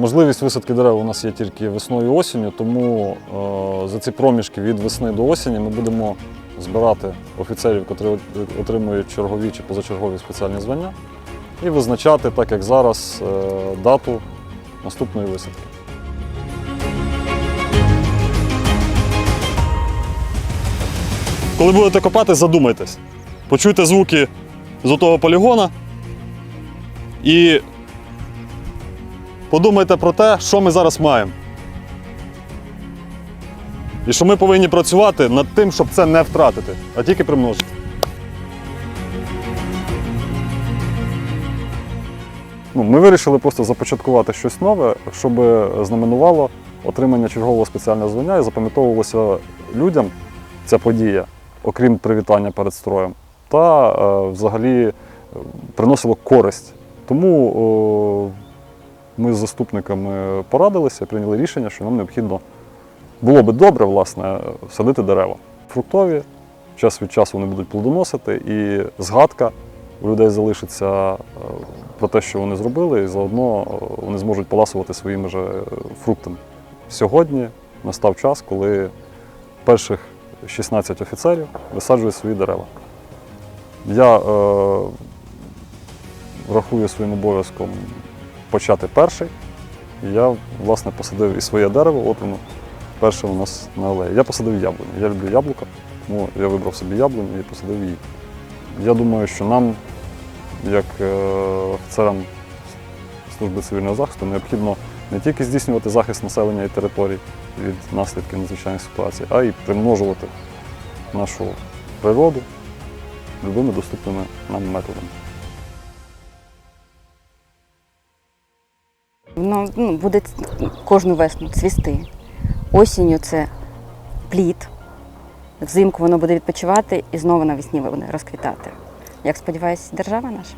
Можливість висадки дерев у нас є тільки весною і осінню, тому е, за ці проміжки від весни до осені ми будемо збирати офіцерів, от- отримують чергові чи позачергові спеціальні звання, і визначати, так як зараз, е, дату наступної висадки. Коли будете копати, задумайтесь. Почуйте звуки з того полігона і подумайте про те, що ми зараз маємо. І що ми повинні працювати над тим, щоб це не втратити, а тільки примножити. Ну, ми вирішили просто започаткувати щось нове, щоб знаменувало отримання чергового спеціального звання і запам'ятовувалося людям ця подія, окрім привітання перед строєм, та е, взагалі е, приносило користь. Тому о, ми з заступниками порадилися прийняли рішення, що нам необхідно було би добре власне, садити дерева. Фруктові, час від часу вони будуть плодоносити, і згадка у людей залишиться е, про те, що вони зробили, і заодно е, вони зможуть поласувати своїми же фруктами. Сьогодні настав час, коли перших 16 офіцерів висаджують свої дерева. Я е, рахую своїм обов'язком почати перший. І я, власне, посадив і своє дерево, от воно перше у нас на алеї. Я посадив яблуню. Я люблю яблука, тому я вибрав собі яблуню і посадив її. Я думаю, що нам, як е, офіцерам служби цивільного захисту, необхідно не тільки здійснювати захист населення і територій від наслідків надзвичайних ситуацій, а й примножувати нашу природу любими доступними нам методами. Воно ну, буде кожну весну цвісти. Осінню це плід. Взимку воно буде відпочивати і знову навесні буде розквітати. Як сподіваюся, держава наша.